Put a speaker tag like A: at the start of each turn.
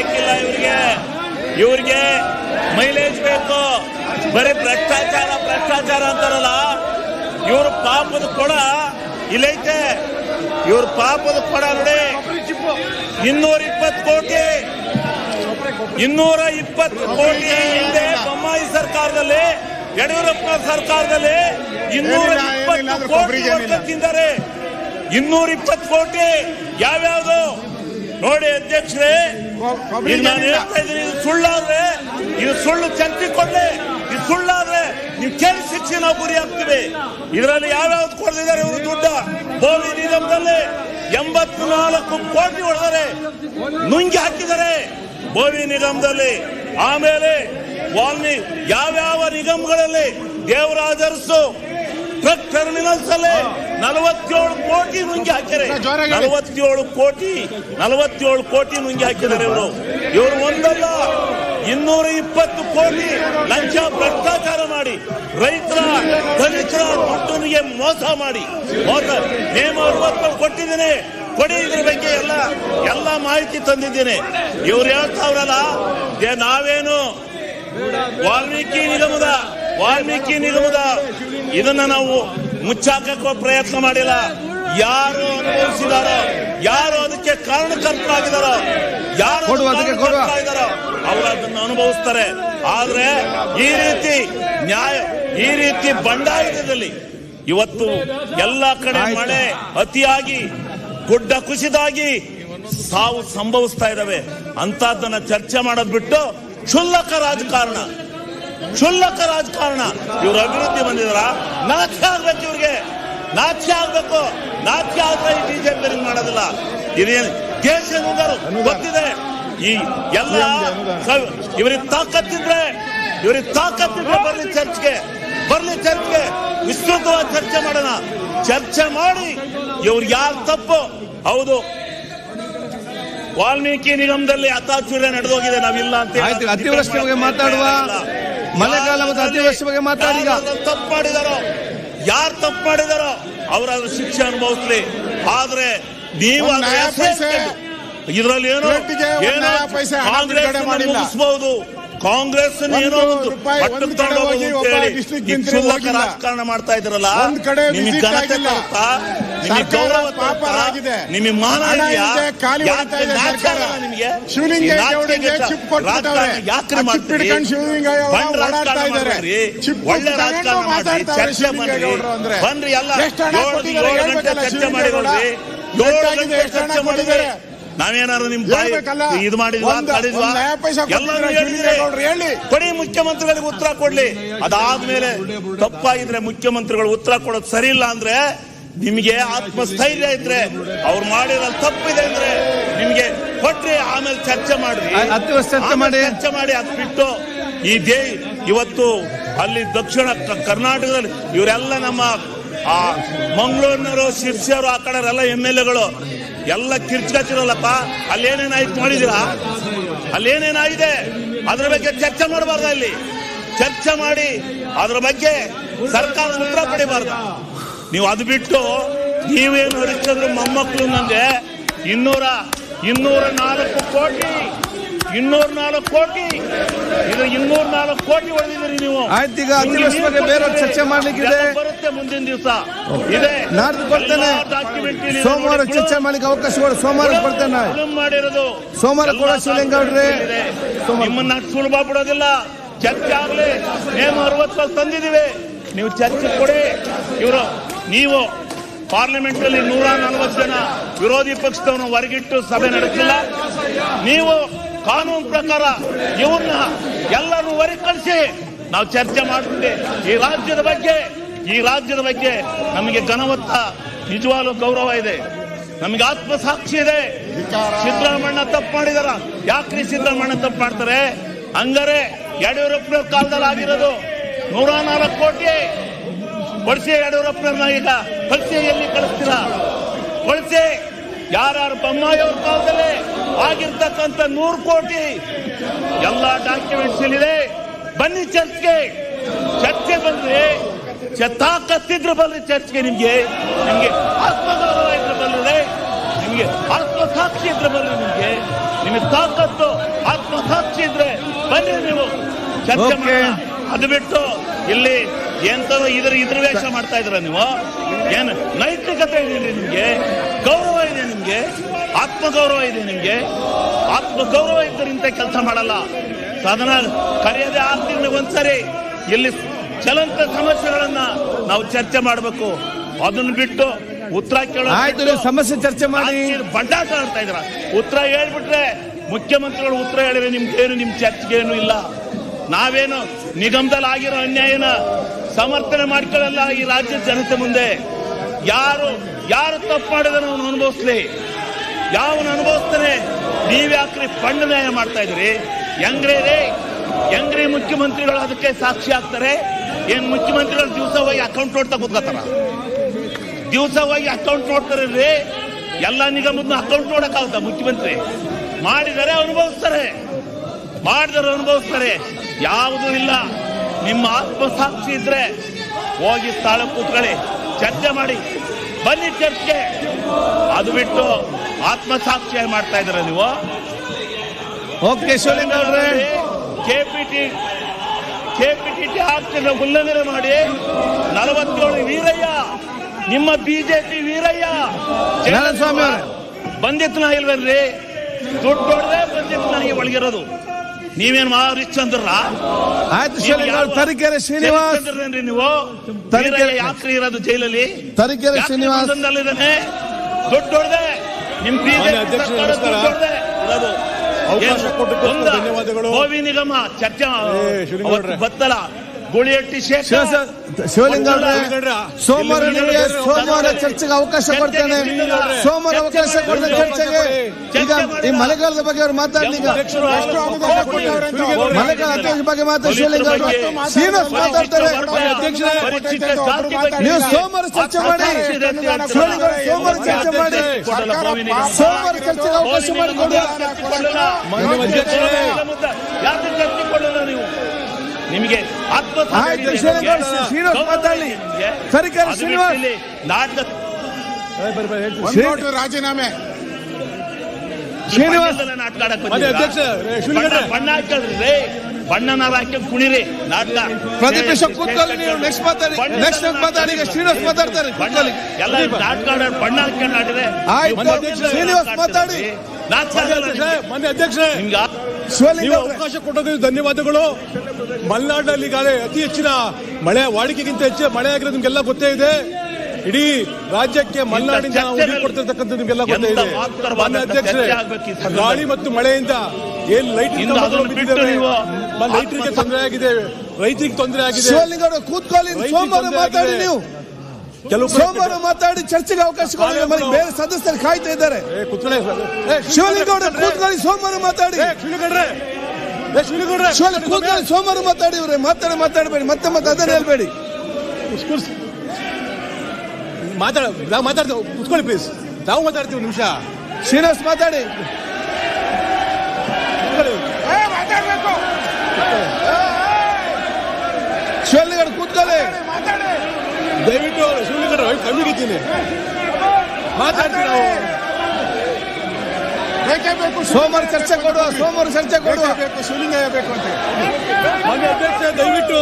A: ಬೇಕಿಲ್ಲ ಇವ್ರಿಗೆ. ಇವ್ರಿಗೆ ಮೈಲೇಜ್ ಬೇಕು. ಬರೀ ಭ್ರಷ್ಟಾಚಾರ ಭ್ರಷ್ಟಾಚಾರ ಅಂತಾರಲ್ಲ. ಇವ್ರ ಪಾಪದ ಕೊಡ ಇಲ್ಲೈತೆ. ಇವ್ರ ಪಾಪದ ಕೊಡ ನೋಡಿ. ಇನ್ನೂರ ಇಪ್ಪತ್ತು ಕೋಟಿ. ಇನ್ನೂರ ಇಪ್ಪತ್ತು ಕೋಟಿ ಹಿಂದೆ ಬೊಮ್ಮಾಯಿ ಸರ್ಕಾರದಲ್ಲಿ ಯಡಿಯೂರಪ್ಪ ಸರ್ಕಾರದಲ್ಲಿ ಇನ್ನೂರ ಇಪ್ಪತ್ತು ಕೋಟಿ ಇನ್ನೂರ ಇಪ್ಪತ್ತು ಕೋಟಿ. ಯಾವ್ಯಾವ್ದು? ನೋಡಿ ಅಧ್ಯಕ್ಷರೇ ನಾನು ಹೇಳ್ತಾ ಇದ್ದೀನಿ ಇದು ಸುಳ್ಳಾದ್ರೆ ಇದು ಸುಳ್ಳು ಕೊಡ್ಲಿ ಇದು ಸುಳ್ಳಾದ್ರೆ ನೀವು ಕೇಳಿ ಶಿಕ್ಷೆ ನಾವು ಗುರಿ ಹಾಕ್ತೀವಿ. ಇದರಲ್ಲಿ ಯಾವ್ಯಾವ್ದು ಕೊಡ್ತಿದ್ದಾರೆ ಇವರು ದುಡ್ಡ? ಬೋವಿ ನಿಗಮದಲ್ಲಿ ಎಂಬತ್ನಾಲ್ಕು ಕೋಟಿ ಹೊಡೆದರೆ ನುಂಗಿ ಹಾಕಿದ್ದಾರೆ ಬೋವಿ ನಿಗಮದಲ್ಲಿ. ಆಮೇಲೆ ವಾಲ್ಮಿ ಯಾವ್ಯಾವ ನಿಗಮಗಳಲ್ಲಿ ದೇವರಾಜ ಅರಸು ಟ್ರಕ್ ಟರ್ಮಿನಲ್ಸ್ ಅಲ್ಲಿ ನಲವತ್ತೇಳು ಕೋಟಿ ನುಂಗಿ ಹಾಕಿದ್ದಾರೆ. ನಲವತ್ತೇಳು ಕೋಟಿ ನಲವತ್ತೇಳು ಕೋಟಿ ನುಂಗಿ ಹಾಕಿದ್ದಾರೆ ಇವರು. ಇವರು ಒಂದಲ್ಲ ಇನ್ನೂರ ಇಪ್ಪತ್ತು ಕೋಟಿ ಲಂಚ ಭ್ರಷ್ಟಾಚಾರ ಮಾಡಿ ರೈತರ ದಲಿತರ ದುಡ್ಡನಿಗೆ ಮೋಸ ಮಾಡಿ ಮೋಸ. ನೇಮ ಅರವತ್ತು ಕೊಟ್ಟಿದ್ದೀನಿ. ಕೊಡಿ ಇದ್ರ ಬಗ್ಗೆ ಎಲ್ಲ ಎಲ್ಲ ಮಾಹಿತಿ ತಂದಿದ್ದೀನಿ. ಇವ್ರು ಹೇಳ್ತಾವ್ರಲ್ಲ ನಾವೇನು ವಾಲ್ಮೀಕಿ ನಿಗಮದ ವಾಲ್ಮೀಕಿ ನಿಗಮದ ಇದನ್ನ ನಾವು ಮುಚ್ಚಾಕಕ್ಕೆ ಪ್ರಯತ್ನ ಮಾಡಿಲ್ಲ. ಯಾರು ಅನುಭವಿಸಿದಾರೋ ಯಾರು ಅದಕ್ಕೆ ಕಾರಣಕರ್ತರಾಗಿದ್ದಾರೋ ಯಾರು ಇದ್ದಾರೋ ಅವರು ಅದನ್ನ ಅನುಭವಿಸ್ತಾರೆ. ಆದ್ರೆ ಈ ರೀತಿ ನ್ಯಾಯ ಈ ರೀತಿ ಬಂಡಾಯದಲ್ಲಿ ಇವತ್ತು ಎಲ್ಲ ಕಡೆ ಮಳೆ ಅತಿಯಾಗಿ ಗುಡ್ಡ ಕುಸಿದಾಗಿ ಸಾವು ಸಂಭವಿಸ್ತಾ ಇದ್ದಾವೆ ಅಂತದನ್ನ ಚರ್ಚೆ ಮಾಡೋದ್ ಬಿಟ್ಟು ಕ್ಷುಲ್ಲಕ ರಾಜಕಾರಣ. ಕ್ಷುಲ್ಲಕ ರಾಜಕಾರಣ. ಇವ್ರ ಅಭಿವೃದ್ಧಿ ಬಂದಿದಾರ? ನಾಚ್ಯ ಆಗ್ಬೇಕು ಇವ್ರಿಗೆ. ನಾಚ್ಯ ಆಗ್ಬೇಕು. ನಾಚ್ಯ ಆದ್ರೆ ಈ ಬಿಜೆಪಿ ಮಾಡೋದಿಲ್ಲ. ಇದೇನು ದೇಶ ಗೊತ್ತಿದೆ. ಈ ಎಲ್ಲ ಇವ್ರಿಗೆ ತಾಕತ್ತಿದ್ರೆ ಇವ್ರಿಗೆ ತಾಕತ್ತಿದ್ರೆ ಬರ್ಲಿ ಚರ್ಚ್ಗೆ. ಬರ್ಲಿ ಚರ್ಚ್ಗೆ. ವಿಸ್ತೃತವಾಗಿ ಚರ್ಚೆ ಮಾಡೋಣ. ಚರ್ಚೆ ಮಾಡಿ ಇವ್ರು ಯಾರು ತಪ್ಪು? ಹೌದು. ವಾಲ್ಮೀಕಿ ನಿಗಮದಲ್ಲಿ ಅತಾಚೂರ್ಯ ನಡೆದೋಗಿದೆ. ನಾವಿಲ್ಲ ಅಂತ
B: ಅತಿವೃಷ್ಟಿ ಮಾತಾಡುವ. ಮಳೆಗಾಲ ಮತ್ತು ಅತಿವೃಷ್ಟಿ ಬಗ್ಗೆ ಮಾತಾಡಿ
A: ತಪ್ಪು ಮಾಡಿದಾರೋ ಯಾರು ತಪ್ಪು ಮಾಡಿದಾರೋ ಅವರಾದ್ರೂ ಶಿಕ್ಷೆ ಅನುಭವಿಸ್ಲಿ. ಆದ್ರೆ ನೀವು
C: ಇದರಲ್ಲಿ
A: ಅದ್ರ
C: ಪೈಸೆ.
A: ಇದ್ರಲ್ಲಿ ಏನೋ ಏನೋ ಕಾಂಗ್ರೆಸ್. ಮುಗಿಸ್ಬಹುದು ಕಾಂಗ್ರೆಸ್ ಏನೋ. ರಾಜಕಾರಣ ಮಾಡ್ತಾ ಇದ್ರಲ್ಲ
C: ಒಂದ್ ಕಡೆ
A: ನಿಮಗೆ ಘನತೆ. ನಿಮಗೆ ಗೌರವ
C: ಪಾಪ ಆಗಿದೆ.
A: ನಿಮಗೆ ಮಾನ
C: ಖಾಲಿ ಹೊಡಿತಾ ಇದೆ ಸರ್ಕಾರ. ಅವರಿಗೆ
A: ಗೆಟ್ಟ
C: ಚಿಪ್.
A: ರಾಜಕಾರಣ ಯಾಕ್ರಿ
C: ಶಿವಲಿಂಗ ಅವರು
A: ಬಂದ್
C: ಓಡಾಡ್ತಾ ಇದ್ದಾರೆ. ಚಿಪ್
A: ಒಳ್ಳೆ ರಾಜಕಾರಣ
C: ಮಾತಾಡ್ತಾರೆ
A: ಚರ್ಚೆ
C: ಅಂದ್ರೆ.
A: ಬನ್ರಿ ಎಲ್ಲ ಏಳು- ಗಂಟೆ ಚರ್ಚೆ? ಮಾಡಿರೋದ್ರಿ ಏಳು ಗಂಟೆ ಚರ್ಚೆ ಮಾಡಿದ್ರೆ
C: ಕೊಟ್ಟಿದ್ದಾರೆ?
A: ನಾವೇನಾದ್ರು ನಿಮ್. ಇದು ಮಾಡಿದ್ವಾ ಮಾಡಿದ್ವಾ ಎಲ್ಲರೂ ಹೇಳಿದ್ರೆ
C: ಹೇಳಿ.
A: ಕೊಡಿ ಮುಖ್ಯಮಂತ್ರಿಗಳಿಗೆ ಉತ್ತರ ಕೊಡ್ಲಿ ಅದಾದ್ಮೇಲೆ ತಪ್ಪಾಗಿದ್ರೆ ಮುಖ್ಯಮಂತ್ರಿಗಳು ಉತ್ತರ ಕೊಡೋದು ಸರಿ ಇಲ್ಲ ಅಂದ್ರೆ ನಿಮಗೆ ಆತ್ಮಸ್ಥೈರ್ಯ ಇದ್ರೆ ಅವ್ರು ಮಾಡಿರೋ ತಪ್ಪಿದೆ ಅಂದ್ರೆ ನಿಮಗೆ ಕೊಟ್ರಿ ಆಮೇಲೆ ಚರ್ಚೆ ಮಾಡ್ರಿ.
B: ಚರ್ಚೆ ಮಾಡಿ.
A: ಚರ್ಚೆ ಮಾಡಿ ಅದ್ ಬಿಟ್ಟು ಈ ದೇ ಇವತ್ತು ಅಲ್ಲಿ ದಕ್ಷಿಣ ಕರ್ನಾಟಕದಲ್ಲಿ ಇವರೆಲ್ಲ ನಮ್ಮ ಆ ಮಂಗಳೂರಿನವರು ಶಿರ್ಸಿಯವರು ಆ ಕಡೆ ಎಲ್ಲ ಎಂ ಎಲ್ ಎಗಳು. ಎಲ್ಲ ಕಿರ್ಚ್ಕತ್ತಿರಲ್ಲಪ್ಪ ಅಲ್ಲಿ ಏನೇನಾಯ್ತು ನೋಡಿದಿರಾ ಅಲ್ಲಿ ಏನೇನಾಗಿದೆ ಅದ್ರ ಬಗ್ಗೆ ಚರ್ಚೆ ಮಾಡಬಾರ್ದು ಅಲ್ಲಿ ಚರ್ಚೆ ಮಾಡಿ ಅದ್ರ ಬಗ್ಗೆ ಸರ್ಕಾರ ಉತ್ತರ ಪಡಿಬಾರ್ದು? ನೀವು ಅದು ಬಿಟ್ಟು ನೀವೇನು ಹರಿಸಿದ್ರು ಮೊಮ್ಮಕ್ಕಳು ನಂಗೆ ಇನ್ನೂರ ಇನ್ನೂರ ನಾಲ್ಕು ಕೋಟಿ ಇನ್ನೂರ ನಾಲ್ಕು ಕೋಟಿ ಇದು ಇನ್ನೂರ ನಾಲ್ಕು ಕೋಟಿ ಹೊಡೆದಿದ್ದೀರಿ ನೀವು.
B: ಆಯ್ತು, ಈಗ ಅತಿವೃಷ್ಟಿ ಬೇರೆ ಚರ್ಚೆ ಮಾಡ್ಲಿಕ್ಕಿದೆ.
A: ಬರುತ್ತೆ ಮುಂದಿನ ದಿವಸ. ಇದೆ.
B: ನಾಡ್ದು
A: ಇಲ್ಲಿ
B: ಸೋಮವಾರ ಚರ್ಚೆ ಮಾಡ್ಲಿಕ್ಕೆ ಅವಕಾಶ ಕೊಡು. ಸೋಮವಾರ ಕೊಡ್ತೇನೆ
A: ಫಿಲ್ಮ್ ಮಾಡಿರೋದು.
B: ಸೋಮವಾರ ಕೂಡ
A: ಶಿವಲಿಂಗ
B: ಅವ್ರೆ.
A: ನಿಮ್ಮನ್ನ ಸುಲಭ ಬಿಡೋದಿಲ್ಲ. ಚರ್ಚೆ ಆಗ್ಲಿ. ನೇಮ ಅರವತ್ತು ತಂದಿದ್ದೀವಿ. ನೀವು ಚರ್ಚೆ ಕೊಡಿ. ಇವರು ನೀವು ಪಾರ್ಲಿಮೆಂಟ್ನಲ್ಲಿ ನೂರ ನಲವತ್ತು ಜನ ವಿರೋಧಿ ಪಕ್ಷದವನು ಹೊರಗಿಟ್ಟು ಸಭೆ ನಡೆಸಿಲ್ಲ. ನೀವು ಕಾನೂನು ಪ್ರಕಾರ ಇವ್ರನ್ನ ಎಲ್ಲರೂ ಹೊರಗೆ ನಾವು ಚರ್ಚೆ ಮಾಡ್ತೀವಿ ಈ ರಾಜ್ಯದ ಬಗ್ಗೆ, ಈ ರಾಜ್ಯದ ಬಗ್ಗೆ ನಮಗೆ ಘನವತ್ತ, ನಿಜವಾಗ್ಲೂ ಗೌರವ ಇದೆ. ನಮಗೆ ಆತ್ಮಸಾಕ್ಷಿ ಇದೆ. ಸಿದ್ದರಾಮಣ್ಣ ತಪ್ಪು ಮಾಡಿದಾರ. ಯಾಕ್ರಿ ಸಿದ್ದರಾಮಣ್ಣ ತಪ್ಪು ಮಾಡ್ತಾರೆ? ಹಂಗಾರೆ ಯಡಿಯೂರಪ್ಪನವ್ರ ಕಾಲದಲ್ಲಿ ಆಗಿರೋದು ನೂರ ನಾಲ್ಕು ಕೋಟಿ. ಕೊಡಿಸಿ ಯಡಿಯೂರಪ್ಪನ ಈಗ ಕಳಿಸಿ ಎಲ್ಲಿ ಕಳಿಸ್ತೀರಾ? ಕೊಡಿಸಿ ಯಾರ್ಯಾರು ಬೊಮ್ಮಾಯಿ ಅವ್ರ ಕಾಲದಲ್ಲಿ ಆಗಿರ್ತಕ್ಕಂಥ ನೂರು ಕೋಟಿ ಎಲ್ಲ ಡಾಕ್ಯುಮೆಂಟ್ಸ್ ಇದೆ ಬನ್ನಿ ಚರ್ಚ್ಗೆ. ಚರ್ಚೆ ಬಂದ್ರೆ ತಾಕತ್ತಿದ್ರೆ ಬನ್ರಿ ಚರ್ಚ್ಗೆ ನಿಮ್ಗೆ. ನಿಮ್ಗೆ ಆತ್ಮಗೌರವ ಇದ್ರೆ ಬಲ್ಲದೆ ನಿಮ್ಗೆ ಆತ್ಮಸಾಕ್ಷಿ ಇದ್ರೆ ನಿಮಗೆ ನಿಮ್ಗೆ. ನಿಮಗೆ ತಾಕತ್ತು ಆತ್ಮಸಾಕ್ಷಿ ಇದ್ರೆ ಬನ್ನಿ ನೀವು. ಚರ್ಚೆ ಮಾಡಿ ಅದು ಬಿಟ್ಟು ಇಲ್ಲಿ ಎಂತದ ಇದ್ರ ಇದ್ರ ವೇಷ ಮಾಡ್ತಾ ಇದ್ರ ನೀವು? ಏನು ನೈತಿಕತೆ ಇದೆ ನಿಮ್ಗೆ? ಗೌರವ ಇದೆ ನಿಮ್ಗೆ? ಆತ್ಮಗೌರವ ಇದೆ ನಿಮ್ಗೆ? ಆತ್ಮಗೌರವ ಇದ್ದರೆ ಇಂಥ ಕೆಲಸ ಮಾಡಲ್ಲ. ಸದನ ಕರೆಯದೆ ಆರು ತಿಂಗಳಿಗೆ ಒಂದ್ಸರಿ ಇಲ್ಲಿ ಚಲಂತ ಸಮಸ್ಯೆಗಳನ್ನ ನಾವು ಚರ್ಚೆ ಮಾಡಬೇಕು. ಅದನ್ನ ಬಿಟ್ಟು ಉತ್ತರ ಕೇಳೋ
B: ಸಮಸ್ಯೆ ಚರ್ಚೆ ಮಾಡಿ.
A: ಬಂಡಾಟ ಆಡ್ತಾ ಇದ್ರ ಉತ್ತರ ಹೇಳ್ಬಿಟ್ರೆ ಮುಖ್ಯಮಂತ್ರಿಗಳು ಉತ್ತರ ಹೇಳಿದ್ರೆ ನಿಮ್ಗೇನು ನಿಮ್ ಚರ್ಚೆಗೇನು ಇಲ್ಲ. ನಾವೇನು ನಿಗಮದಲ್ಲಿ ಆಗಿರೋ ಅನ್ಯಾಯನ ಸಮರ್ಥನೆ ಮಾಡ್ಕೊಳ್ಳಲ್ಲ ಈ ರಾಜ್ಯ ಜನತೆ ಮುಂದೆ. ಯಾರು ಯಾರು ತಪ್ಪು ಮಾಡಿದ್ರೆ ಅವನು ಅನುಭವಿಸ್ಲಿ. ಯಾವನು ಅನುಭವಿಸ್ತಾನೆ ನೀವ್ಯಾಕ್ರಿ ಫಂಡ್ ನ್ಯಾಯ ಮಾಡ್ತಾ ಇದ್ರಿ ಹೆಂಗ್ರಿ ರೀ? ಹೆಂಗ್ರಿ ಮುಖ್ಯಮಂತ್ರಿಗಳು ಅದಕ್ಕೆ ಸಾಕ್ಷಿ ಆಗ್ತಾರೆ? ಏನ್ ಮುಖ್ಯಮಂತ್ರಿಗಳು ದಿವಸ ಹೋಗಿ ಅಕೌಂಟ್ ನೋಡ್ತಾ ಕೂತ್ಕೋತಾರ? ದಿವಸ ಹೋಗಿ ಅಕೌಂಟ್ ನೋಡ್ತಾರೆ ರೀ. ಎಲ್ಲ ನಿಗಮದ ಅಕೌಂಟ್ ನೋಡಕ್ಕಾಗುತ್ತ ಮುಖ್ಯಮಂತ್ರಿ. ಮಾಡಿದರೆ ಅನುಭವಿಸ್ತಾರೆ. ಮಾಡಿದರೆ ಅನುಭವಿಸ್ತಾರೆ. ಯಾವುದೂ ಇಲ್ಲ. ನಿಮ್ಮ ಆತ್ಮಸಾಕ್ಷಿ ಇದ್ರೆ ಹೋಗಿ ಸ್ಥಳ ಕೂತ್ಕೊಳ್ಳಿ ಚರ್ಚೆ ಮಾಡಿ. ಬನ್ನಿ ಚರ್ಚೆ ಅದು ಬಿಟ್ಟು ಆತ್ಮಸಾಕ್ಷಿ ಮಾಡ್ತಾ ಇದ್ರ ನೀವು?
B: ಓಕೆ
A: ಕೆಪಿಟಿ ಕೆಪಿಟಿ ಆಕ್ಟ್ ಉಲ್ಲಂಘನೆ ಮಾಡಿ ನಲವತ್ತೇಳು ವೀರಯ್ಯ ನಿಮ್ಮ ಬಿಜೆಪಿ ವೀರಯ್ಯ. ಬಂದಿತ್ತು ನಾ ಇಲ್ವೇನ್ರಿ? ದುಡ್ಡು ಬಂದಿತ್ತು ನನಗೆ ಒಳಗಿರೋದು. ನೀವೇನು ಮಹಾ ರಿಚ್ ಅಂದ್ರಲ್ಲ
B: ಆಯ್ತು ಅವ್ರೆ ತರೀಕೆರೆ ಶ್ರೀನಿವಾಸ್.
A: ನೀವು?
B: ತರೀಕೆರೆ
A: ಯಾತ್ರೆ ಯಾಕ್ರಿ ಇರೋದು ಜೈಲಲ್ಲಿ?
B: ತರೀಕೆರೆ ಶ್ರೀನಿವಾಸ
A: ಶ್ರೀನಿವಾಸ್? ದುಡ್ಡು ಹೊಡೆದೆ ನಿಮ್
C: ಧನ್ಯವಾದಗಳು.
A: ಗೋವಿ ನಿಗಮ ಚರ್ಚೆ.
C: ಶಿವಲಿಂಗೌಡ್ರೆ.
B: ಶಿವಲಿಂಗ
C: ಶಿವಲಿಂಗೌಡ್ರೆ.
B: ಸೋಮವಾರ ನಿಮಗೆ ಸೋಮವಾರ ಚರ್ಚೆಗೆ ಅವಕಾಶ ಕೊಡ್ತೇನೆ. ಸೋಮವಾರ ಅವಕಾಶ ಕೊಡ್ತೇನೆ ಚರ್ಚೆಗೆ. ಈಗ ಈ ಮಳೆಗಾಲದ ಬಗ್ಗೆ ಅವ್ರು ಮಾತಾಡ್ಲಿ ಈಗ. ಮಳೆಗಾಲ ಅಧ್ಯಕ್ಷ ಬಗ್ಗೆ ಮಾತಾಡಿ. ಶಿವಲಿಂಗ ಅವರು ಶ್ರೀನಿವಾಸ್ ಮಾತಾಡ್ತಾರೆ. ನೀವು ಸೋಮವಾರ ಚರ್ಚೆ ಮಾಡಿ. ಶಿವಲಿಂಗ ಅವರು ಸೋಮವಾರ ಚರ್ಚೆ ಮಾಡಿ. ಸೋಮವಾರ ಚರ್ಚೆಗೆ ಅವಕಾಶ ಮಾಡಿಕೊಡಿ.
A: ಯಾಕೆ ನೀವು? ನಿಮಗೆ
B: ಮಾತಾಡ್ಲಿ. ತರೀಕೆರೆ ಶ್ರೀನಿವಾಸ್.
D: ರಾಜೀನಾಮೆ.
B: ಶ್ರೀನಿವಾಸ್?
C: ಅಧ್ಯಕ್ಷ.
A: ಬಣ್ಣ- ಬಣ್ಣ ಹಾಕಲ್ರಿ ರೀ ಬಣ್ಣನಾರ ಹಾಕಿ ಕುಣಿರಿ ನಾಟಕ.
B: ಪ್ರತಿಪಕ್ಷ ಕೂತ್ಕೊಳ್ಳಿ ನೀವು. ನೆಕ್ಸ್ಟ್ ಮಾತಾಡಿ. ನೆಕ್ಸ್ಟ್ ಮಾತಾಡಿ ಈಗ ಶ್ರೀನಿವಾಸ್ ಮಾತಾಡ್ತಾರೆ.
A: ಎಲ್ಲ ನಾಟಕ ಬಣ್ಣ ಹಾಕೊಂಡು ಆಡಿದ್ರೆ
B: ಶ್ರೀನಿವಾಸ್ ಮಾತಾಡಿ.
C: ಮಾನ್ಯ ಅಧ್ಯಕ್ಷರೇ ನೀವು ಅವಕಾಶ ಕೊಟ್ಟದ್ದು ಧನ್ಯವಾದಗಳು. ಮಲೆನಾಡಿನಲ್ಲಿ ಈಗಾಗಲೇ ಅತಿ ಹೆಚ್ಚಿನ ಮಳೆ ವಾಡಿಕೆಗಿಂತ ಹೆಚ್ಚು ಮಳೆ ಆಗಿರೋದು ನಿಮ್ಗೆಲ್ಲ ಗೊತ್ತೇ ಇದೆ. ಇಡೀ ರಾಜ್ಯಕ್ಕೆ ಮಲೆನಾಡಿಂದ ಕೊಡ್ತಿರ್ತಕ್ಕಂಥ ನಿಮ್ಗೆಲ್ಲ ಗೊತ್ತೇ ಇದೆ. ಮಾನ್ಯ ಅಧ್ಯಕ್ಷರೇ. ಗಾಳಿ ಮತ್ತು ಮಳೆಯಿಂದ ಏನ್ ಲೈಟ್ ಲೈಟ್ರಿಗೆ ತೊಂದರೆ ಆಗಿದೆ ರೈತರಿಗೆ ತೊಂದರೆ ಆಗಿದೆ.
B: ಕೂತ್ಕೊಳ್ಳಿ ಮಾತಾಡಿ. ನೀವು.
C: ಕೆಲವು
B: ಸೋಮವಾರ ಮಾತಾಡಿ ಚರ್ಚೆಗೆ ಅವಕಾಶ ಕೊಡಿ. ಬೇರೆ ಸದಸ್ಯರು ಕಾಯ್ತಾ ಇದ್ದಾರೆ.
C: ಶಿವಲಿಂಗೌಡ ಕೂತ್ಕೊಳ್ಳಿ
B: ಸೋಮವಾರ ಮಾತಾಡಿ. ಕೂತ್ಕೊಳ್ಳಿ ಸೋಮವಾರ ಮಾತಾಡಿ ಇವ್ರೆ. ಮಾತಾಡಿ ಮಾತಾಡಬೇಡಿ. ಮತ್ತೆ ಮತ್ತೆ ಅದನ್ನ ಹೇಳ್ಬೇಡಿ.
C: ಮಾತಾಡ ನಾವು ಮಾತಾಡ್ತೇವೆ. ಕೂತ್ಕೊಳ್ಳಿ ಪ್ಲೀಸ್ ನಾವು ಮಾತಾಡ್ತೀವಿ ನಿಮಿಷ.
B: ಶ್ರೀನಿವಾಸ್ ಮಾತಾಡಿ
C: ಕೂತ್ಕೊಳ್ಳಿ.
B: ಶಿವಲಿಂಗ ಅವರು ಕೂತ್ಕೊಳ್ಳಿ
C: ದಯವಿಟ್ಟು ಶಿವಲಿಂಗರ ಕಮ್ಮಿಗಿದ್ದೀನಿ ಮಾತಾಡ್ತೀವಿ ನಾವು.
D: ಬೇಕೇ ಬೇಕು
B: ಸೋಮವಾರ ಚರ್ಚೆ ಕೊಡುವ ಸೋಮವಾರ ಚರ್ಚೆ ಕೊಡುವ.
D: ಬೇಕು ಶಿವಲಿಂಗ ಬೇಕು ಅಂತ
C: ಅಧ್ಯಕ್ಷ ದಯವಿಟ್ಟು